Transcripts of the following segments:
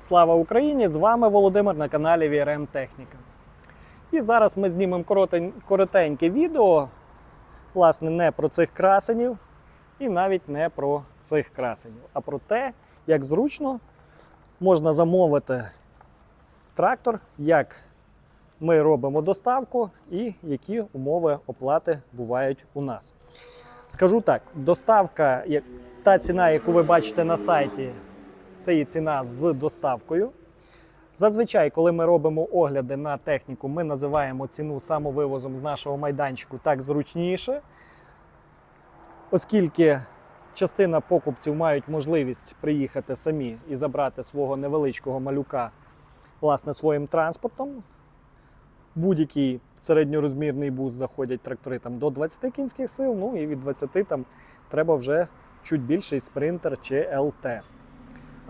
Слава Україні! З вами Володимир на каналі VRM Техніка. І зараз ми знімемо коротень- коротеньке відео, власне, не про цих красенів і навіть не про цих красенів, а про те, як зручно можна замовити трактор, як ми робимо доставку і які умови оплати бувають у нас. Скажу так: доставка, та ціна, яку ви бачите на сайті, це є ціна з доставкою. Зазвичай, коли ми робимо огляди на техніку, ми називаємо ціну самовивозом з нашого майданчику так зручніше, оскільки частина покупців мають можливість приїхати самі і забрати свого невеличкого малюка власне своїм транспортом. Будь-який середньорозмірний бус заходять трактори там до 20 кінських сил, ну і від 20 там треба вже чуть більший спринтер чи ЛТ.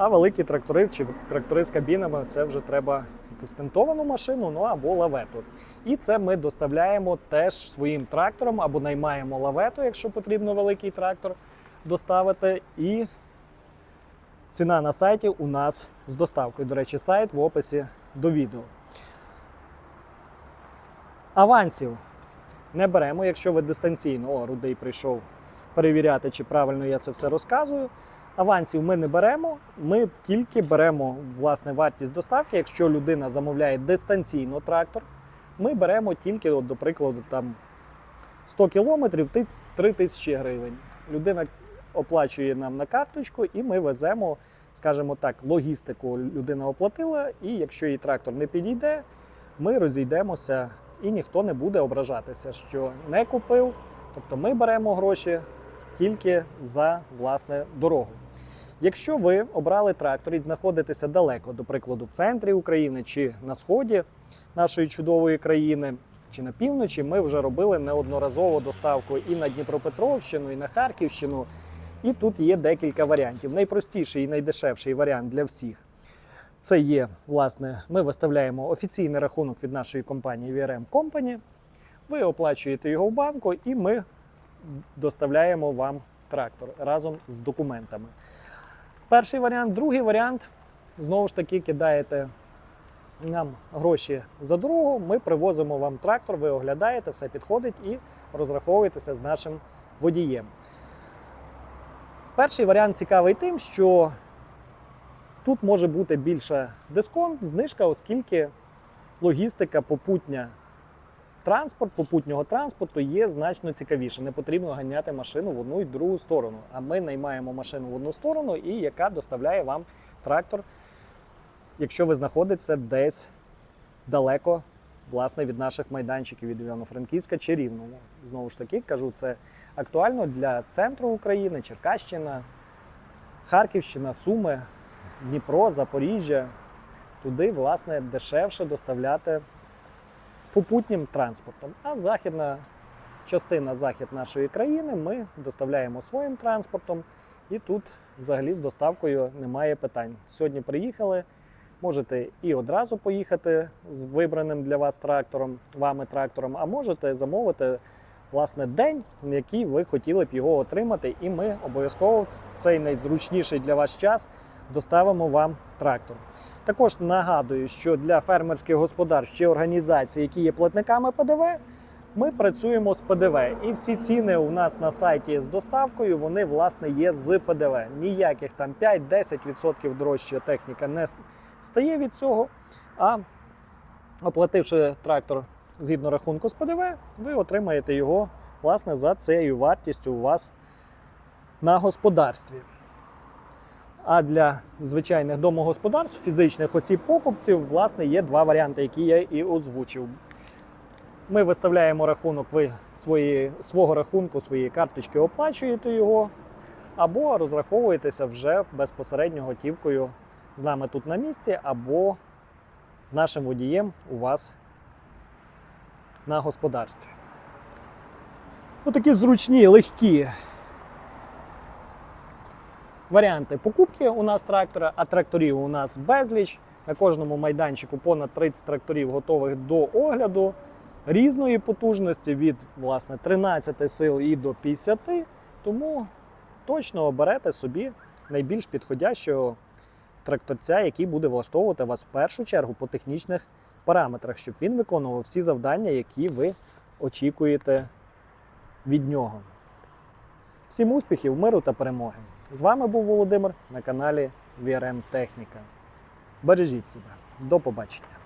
А великі трактори чи трактори з кабінами це вже треба якусь тентовану машину, ну або лавету. І це ми доставляємо теж своїм трактором або наймаємо лавету, якщо потрібно великий трактор доставити. І ціна на сайті у нас з доставкою. До речі, сайт в описі до відео. Авансів не беремо, якщо ви дистанційно, о, рудий прийшов перевіряти, чи правильно я це все розказую. Авансів ми не беремо, ми тільки беремо власне вартість доставки. Якщо людина замовляє дистанційно трактор, ми беремо тільки, от, до прикладу, там 100 кілометрів, ти- 3 тисячі гривень. Людина оплачує нам на карточку, і ми веземо, скажімо так, логістику людина оплатила, і якщо їй трактор не підійде, ми розійдемося і ніхто не буде ображатися, що не купив. Тобто ми беремо гроші тільки за власне дорогу. Якщо ви обрали трактор і знаходитеся далеко, до прикладу, в центрі України чи на сході нашої чудової країни, чи на півночі, ми вже робили неодноразово доставку і на Дніпропетровщину, і на Харківщину. І тут є декілька варіантів. Найпростіший і найдешевший варіант для всіх. Це є, власне, ми виставляємо офіційний рахунок від нашої компанії VRM Company. Ви оплачуєте його в банку, і ми доставляємо вам трактор разом з документами. Перший варіант, другий варіант знову ж таки кидаєте нам гроші за дорогу. Ми привозимо вам трактор, ви оглядаєте, все підходить і розраховуєтеся з нашим водієм. Перший варіант цікавий тим, що тут може бути більша дисконт, знижка, оскільки логістика попутня транспорт попутнього транспорту є значно цікавіше. Не потрібно ганяти машину в одну і другу сторону. А ми наймаємо машину в одну сторону, і яка доставляє вам трактор, якщо ви знаходитеся десь далеко власне, від наших майданчиків від Івано-Франківська чи Рівного. Знову ж таки, кажу, це актуально для центру України, Черкащина, Харківщина, Суми, Дніпро, Запоріжжя. Туди, власне, дешевше доставляти попутнім транспортом. А західна частина захід нашої країни ми доставляємо своїм транспортом, і тут взагалі з доставкою немає питань. Сьогодні приїхали. Можете і одразу поїхати з вибраним для вас трактором, вами трактором, а можете замовити власне день, який ви хотіли б його отримати, і ми обов'язково цей найзручніший для вас час доставимо вам трактор. Також нагадую, що для фермерських господарств чи організацій, які є платниками ПДВ, ми працюємо з ПДВ. І всі ціни у нас на сайті з доставкою, вони власне є з ПДВ. Ніяких там 5-10% дорожча техніка не стає від цього. А оплативши трактор згідно рахунку з ПДВ, ви отримаєте його власне за цією вартістю у вас на господарстві. А для звичайних домогосподарств, фізичних осіб покупців, власне, є два варіанти, які я і озвучив. Ми виставляємо рахунок, ви свої, свого рахунку, своєї карточки оплачуєте його, або розраховуєтеся вже безпосередньо готівкою з нами тут на місці, або з нашим водієм у вас на господарстві. Ну, такі зручні, легкі варіанти покупки у нас трактора, а тракторів у нас безліч. На кожному майданчику понад 30 тракторів готових до огляду різної потужності від власне 13 сил і до 50. Тому точно оберете собі найбільш підходящого тракторця, який буде влаштовувати вас в першу чергу по технічних параметрах, щоб він виконував всі завдання, які ви очікуєте від нього. Всім успіхів, миру та перемоги! З вами був Володимир на каналі VRM Техніка. Бережіть себе. До побачення!